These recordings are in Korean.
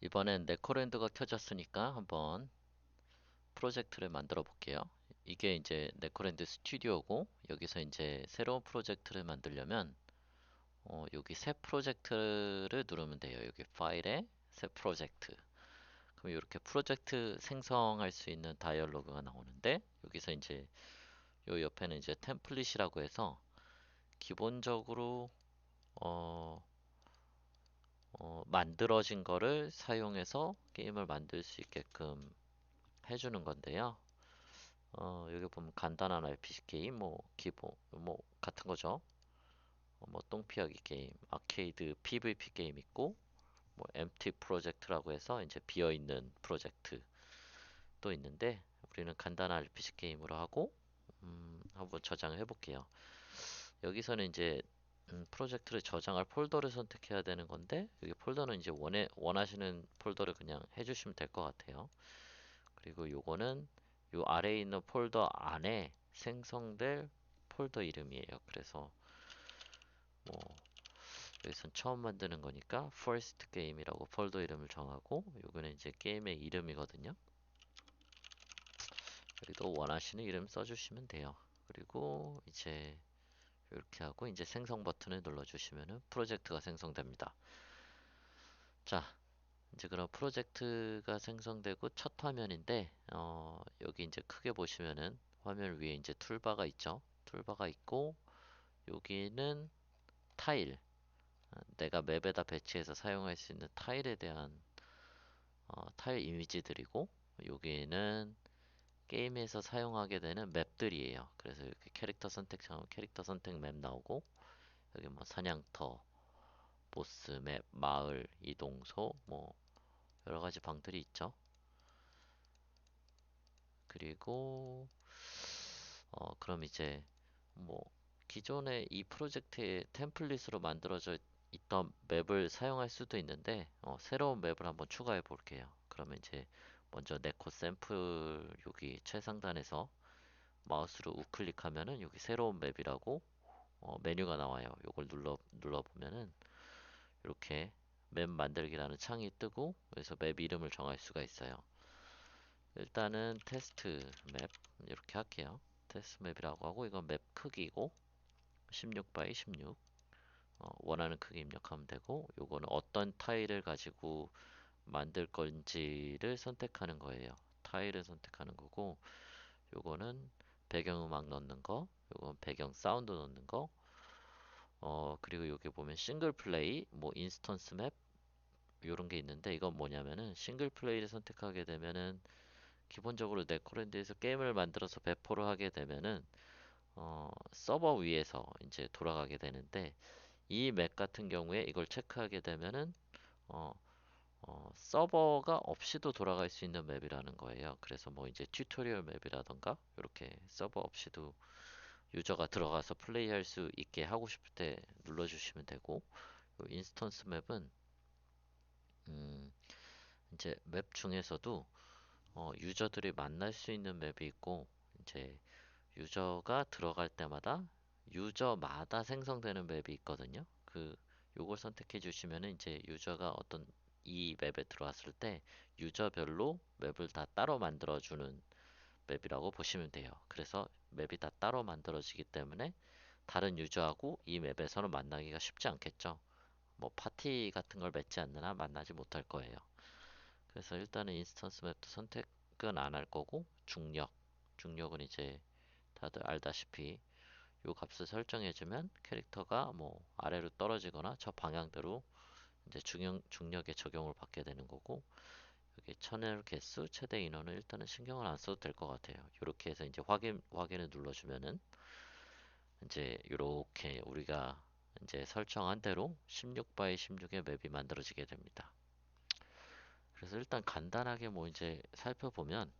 이번엔 네코랜드가 켜졌으니까 한번 프로젝트를 만들어 볼게요. 이게 이제 네코랜드 스튜디오고 여기서 이제 새로운 프로젝트를 만들려면 어, 여기 새 프로젝트를 누르면 돼요. 여기 파일에 새 프로젝트. 그럼 이렇게 프로젝트 생성할 수 있는 다이얼로그가 나오는데 여기서 이제 요 옆에는 이제 템플릿이라고 해서 기본적으로 어, 어, 만들어진 거를 사용해서 게임을 만들 수 있게끔 해주는 건데요. 어, 여기 보면 간단한 RPG 게임, 뭐 기본 뭐 같은 거죠. 어, 뭐 똥피하기 게임, 아케이드 PVP 게임 있고, 뭐 empty 프로젝트라고 해서 이제 비어 있는 프로젝트 또 있는데 우리는 간단한 RPG 게임으로 하고 음, 한번 저장을 해볼게요. 여기서는 이제 음, 프로젝트를 저장할 폴더를 선택해야 되는 건데 여기 폴더는 이제 원해, 원하시는 폴더를 그냥 해주시면 될 것 같아요. 그리고 요거는 요 아래에 있는 폴더 안에 생성될 폴더 이름이에요. 그래서 뭐 여기선 처음 만드는 거니까 first game이라고 폴더 이름을 정하고 요거는 이제 게임의 이름이거든요. 여기도 원하시는 이름 써주시면 돼요. 그리고 이제 이렇게 하고 이제 생성 버튼을 눌러주시면 프로젝트가 생성됩니다. 자, 이제 그럼 프로젝트가 생성되고 첫 화면인데 어, 여기 이제 크게 보시면은 화면 위에 이제 툴바가 있죠. 툴바가 있고 여기는 타일 어, 내가 맵에다 배치해서 사용할 수 있는 타일에 대한 어, 타일 이미지들이고 여기는 게임에서 사용하게 되는 맵들이에요. 그래서 이렇게 캐릭터 선택창 캐릭터 선택 맵 나오고 여기 뭐 사냥터, 보스 맵, 마을, 이동소 뭐 여러 가지 방들이 있죠. 그리고 어 그럼 이제 뭐 기존에 이 프로젝트의 템플릿으로 만들어져 있던 맵을 사용할 수도 있는데 어, 새로운 맵을 한번 추가해 볼게요. 그러면 이제 먼저 네코 샘플 여기 최상단에서 마우스로 우클릭하면은 여기 새로운 맵이라고 어, 메뉴가 나와요. 이걸 눌러 눌러 보면은 이렇게 맵 만들기라는 창이 뜨고 그래서 맵 이름을 정할 수가 있어요. 일단은 테스트 맵 이렇게 할게요. 테스트 맵이라고 하고 이건 맵 크기고 16 by 16 어, 원하는 크기 입력하면 되고 요거는 어떤 타일을 가지고 만들 건지를 선택하는 거예요. 타일을 선택하는 거고 요거는 배경음악 넣는 거 요건 배경 사운드 넣는 거 어, 그리고 여기 보면 싱글 플레이, 뭐 인스턴스 맵 이런 게 있는데 이건 뭐냐면은 싱글 플레이를 선택하게 되면은 기본적으로 네코랜드에서 게임을 만들어서 배포를 하게 되면은 어, 서버 위에서 이제 돌아가게 되는데 이 맵 같은 경우에 이걸 체크하게 되면은 어, 어, 서버가 없이도 돌아갈 수 있는 맵이라는 거예요. 그래서 뭐 이제 튜토리얼 맵이라던가 이렇게 서버 없이도 유저가 들어가서 플레이할 수 있게 하고 싶을 때 눌러주시면 되고 인스턴스 맵은 음, 이제 맵 중에서도 어, 유저들이 만날 수 있는 맵이 있고 이제 유저가 들어갈 때마다 유저마다 생성되는 맵이 있거든요. 그 요걸 선택해 주시면은 이제 유저가 어떤 이 맵에 들어왔을 때 유저별로 맵을 다 따로 만들어 주는 맵이라고 보시면 돼요. 그래서 맵이 다 따로 만들어지기 때문에 다른 유저하고 이 맵에서는 만나기가 쉽지 않겠죠. 뭐 파티 같은 걸 맺지 않는 한 만나지 못할 거예요. 그래서 일단은 인스턴스 맵도 선택은 안 할 거고 중력 중력은 이제 다들 알다시피 요 값을 설정해주면 캐릭터가 뭐 아래로 떨어지거나 저 방향대로 이제 중력, 중력의 적용을 받게 되는 거고 여기 천일 개수 최대 인원은 일단은 신경을 안 써도 될 것 같아요. 이렇게 해서 이제 확인 확인을 눌러주면은 이제 이렇게 우리가 이제 설정한 대로 16 by 16의 맵이 만들어지게 됩니다. 그래서 일단 간단하게 뭐 이제 살펴보면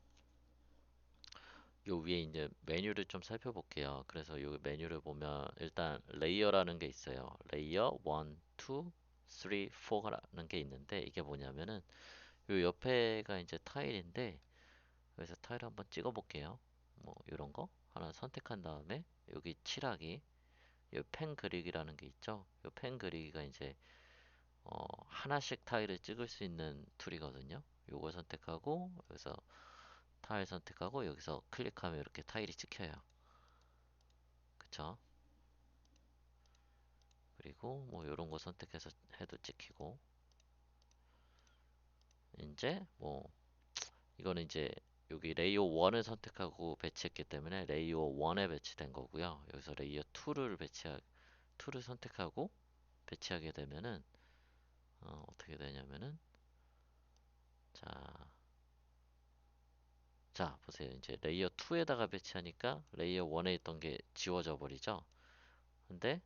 요 위에 이제 메뉴를 좀 살펴볼게요. 그래서 요 메뉴를 보면 일단 레이어라는 게 있어요. 레이어 1, 2, 3, 4라는 게 있는데 이게 뭐냐면은 요 옆에가 이제 타일인데 그래서 타일 한번 찍어 볼게요. 뭐 이런 거 하나 선택한 다음에 여기 칠하기 요펜 그리기라는 게 있죠. 요펜 그리기가 이제 어, 하나씩 타일을 찍을 수 있는 툴이거든요. 요거 선택하고 여기서 타일 선택하고 여기서 클릭하면 이렇게 타일이 찍혀요. 그쵸? 그리고 뭐 요런 거 선택해서 해도 찍히고 이제 뭐 이거는 이제 여기 레이어 1을 선택하고 배치했기 때문에 레이어 1에 배치된 거고요. 여기서 레이어 2를 배치하 2를 선택하고 배치하게 되면은 어, 어떻게 되냐면은 자, 자 보세요. 이제 레이어 2에다가 배치하니까 레이어 1에 있던 게 지워져 버리죠. 근데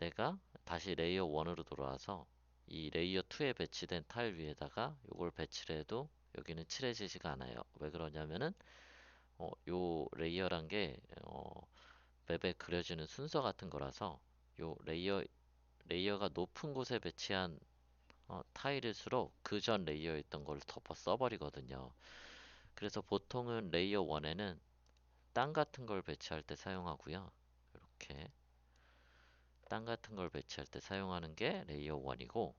내가 다시 레이어 1으로 돌아와서 이 레이어 2에 배치된 타일 위에다가 이걸 배치를 해도 여기는 칠해지지가 않아요. 왜 그러냐면은 어, 요 레이어란 게 어, 맵에 그려지는 순서 같은 거라서 요 레이어 레이어가 높은 곳에 배치한 어, 타일일수록 그 전 레이어에 있던 걸 덮어 써버리거든요. 그래서 보통은 레이어 1에는 땅 같은 걸 배치할 때 사용하고요. 이렇게 땅 같은 걸 배치할 때 사용하는 게 레이어 1이고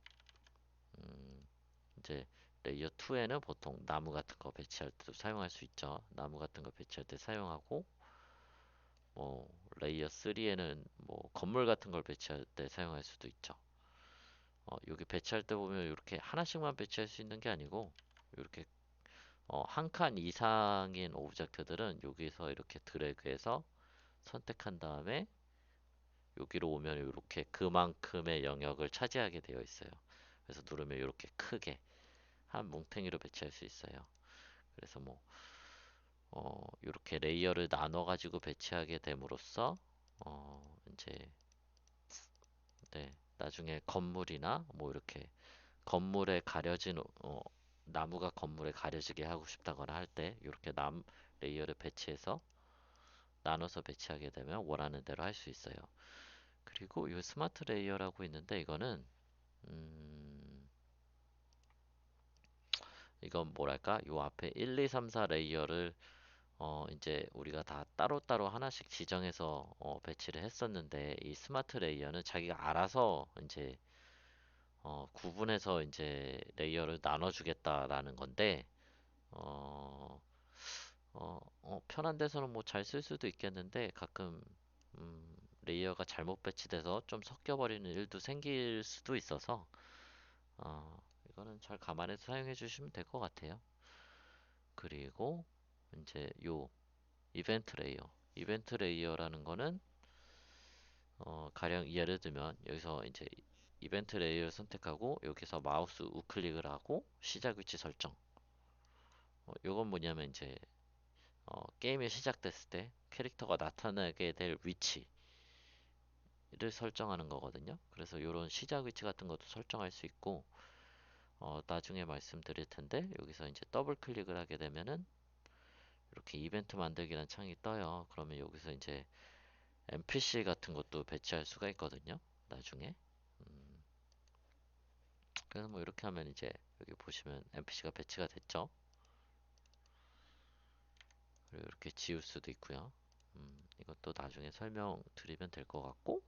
음, 이제 레이어 2에는 보통 나무 같은 거 배치할 때도 사용할 수 있죠. 나무 같은 거 배치할 때 사용하고 뭐 레이어 3에는 뭐 건물 같은 걸 배치할 때 사용할 수도 있죠. 어, 여기 배치할 때 보면 이렇게 하나씩만 배치할 수 있는 게 아니고 이렇게 어, 한 칸 이상인 오브젝트들은 여기서 이렇게 드래그해서 선택한 다음에 여기로 오면 이렇게 그만큼의 영역을 차지하게 되어 있어요. 그래서 누르면 이렇게 크게 한 뭉탱이로 배치할 수 있어요. 그래서 뭐 어, 이렇게 레이어를 나눠 가지고 배치하게 됨으로써 어, 이제 네, 나중에 건물이나 뭐 이렇게 건물에 가려진 어, 나무가 건물에 가려지게 하고 싶다거나 할 때 이렇게 남 레이어를 배치해서 나눠서 배치하게 되면 원하는 대로 할 수 있어요. 그리고 이 스마트 레이어라고 있는데 이거는 음, 이건 뭐랄까 요 앞에 1, 2, 3, 4 레이어를 어 이제 우리가 다 따로따로 하나씩 지정해서 어 배치를 했었는데 이 스마트 레이어는 자기가 알아서 이제 어 구분해서 이제 레이어를 나눠주겠다라는 건데 어, 편한 데서는 뭐 잘 쓸 수도 있겠는데 가끔 음, 레이어가 잘못 배치돼서 좀 섞여버리는 일도 생길 수도 있어서 어, 이거는 잘 감안해서 사용해 주시면 될 것 같아요. 그리고 이제 요 이벤트 레이어 이벤트 레이어라는 거는 어, 가령 예를 들면 여기서 이제 이벤트 레이어를 선택하고 여기서 마우스 우클릭을 하고 시작 위치 설정 어, 요건 뭐냐면 이제 어, 게임이 시작됐을 때 캐릭터가 나타나게 될 위치를 설정하는 거거든요. 그래서 이런 시작 위치 같은 것도 설정할 수 있고 어, 나중에 말씀드릴 텐데 여기서 이제 더블 클릭을 하게 되면은 이렇게 이벤트 만들기란 창이 떠요. 그러면 여기서 이제 NPC 같은 것도 배치할 수가 있거든요. 나중에. 음, 그래서 뭐 이렇게 하면 이제 여기 보시면 NPC가 배치가 됐죠. 이렇게 지울 수도 있고요. 음, 이것도 나중에 설명 드리면 될 것 같고,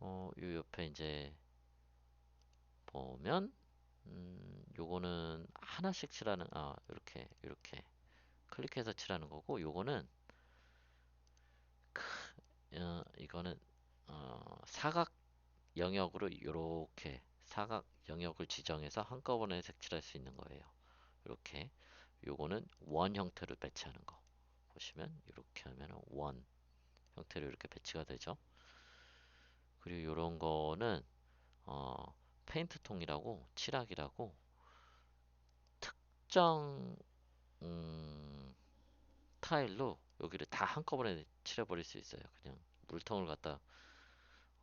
어, 요 옆에 이제 보면, 음, 요거는 하나씩 칠하는, 아, 이렇게, 이렇게 클릭해서 칠하는 거고, 요거는, 어, 이거는, 어, 사각 영역으로 이렇게 사각 영역을 지정해서 한꺼번에 색칠할 수 있는 거예요. 이렇게. 요거는 원 형태로 배치하는 거. 보시면 이렇게 하면 원 형태로 이렇게 배치가 되죠. 그리고 이런 거는 어, 페인트 통이라고 칠하기라고 특정 음, 타일로 여기를 다 한꺼번에 칠해버릴 수 있어요. 그냥 물통을 갖다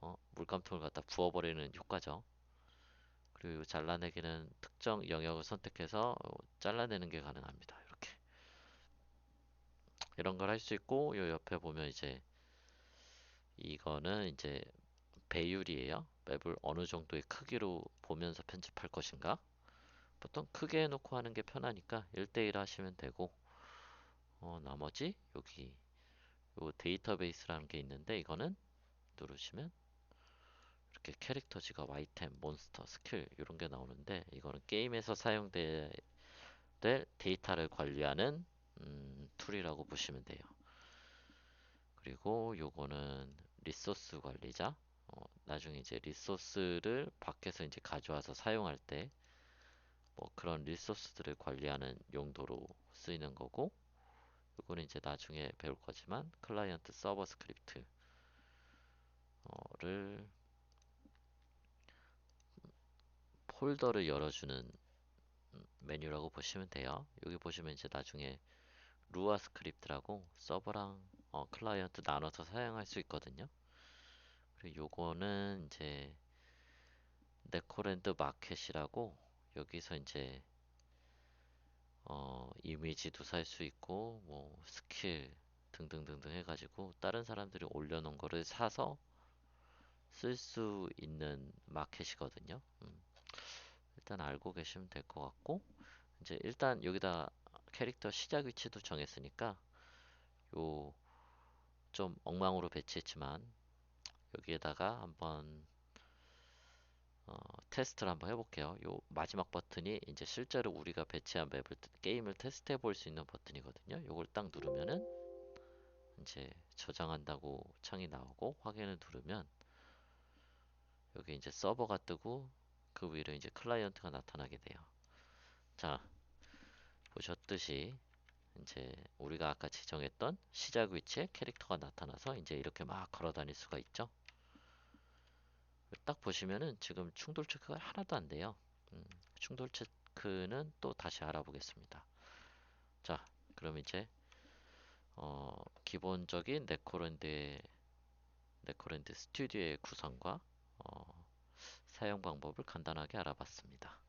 어, 물감통을 갖다 부어버리는 효과죠. 그리고 잘라내기는 특정 영역을 선택해서 어, 잘라내는 게 가능합니다. 이렇게 이런 걸 할 수 있고 요 옆에 보면 이제 이거는 이제 배율이에요. 맵을 어느 정도의 크기로 보면서 편집할 것인가. 보통 크게 해놓고 하는 게 편하니까 1대1 하시면 되고 어, 나머지 여기 요 데이터베이스라는 게 있는데 이거는 누르시면 이렇게 캐릭터지가 아이템, 몬스터, 스킬 이런 게 나오는데 이거는 게임에서 사용될 데이터를 관리하는 음, 툴이라고 보시면 돼요. 그리고 요거는 리소스 관리자. 어, 나중에 이제 리소스를 밖에서 이제 가져와서 사용할 때 뭐 그런 리소스들을 관리하는 용도로 쓰이는 거고 요거는 이제 나중에 배울 거지만 클라이언트 서버 스크립트를 폴더를 열어주는 음, 메뉴라고 보시면 돼요. 여기 보시면 이제 나중에 루아 스크립트라고 서버랑 어, 클라이언트 나눠서 사용할 수 있거든요. 그리고 요거는 이제 네코랜드 마켓이라고 여기서 이제 어, 이미지도 살 수 있고 뭐 스킬 등등등등 해가지고 다른 사람들이 올려놓은 거를 사서 쓸 수 있는 마켓이거든요. 음, 일단 알고 계시면 될 것 같고 이제 일단 여기다 캐릭터 시작 위치도 정했으니까 요 좀 엉망으로 배치했지만 여기에다가 한번 어, 테스트를 한번 해볼게요. 요 마지막 버튼이 이제 실제로 우리가 배치한 맵을 게임을 테스트해 볼 수 있는 버튼이거든요. 요걸 딱 누르면은 이제 저장한다고 창이 나오고 확인을 누르면 여기 이제 서버가 뜨고 그 위로 이제 클라이언트가 나타나게 돼요. 자, 보셨듯이 이제 우리가 아까 지정했던 시작 위치에 캐릭터가 나타나서 이제 이렇게 막 걸어 다닐 수가 있죠. 딱 보시면은 지금 충돌 체크가 하나도 안 돼요. 음, 충돌 체크는 또 다시 알아보겠습니다. 자, 그럼 이제 어, 기본적인 네코랜드의 네코랜드 스튜디오의 구성과 어, 사용 방법을 간단하게 알아봤습니다.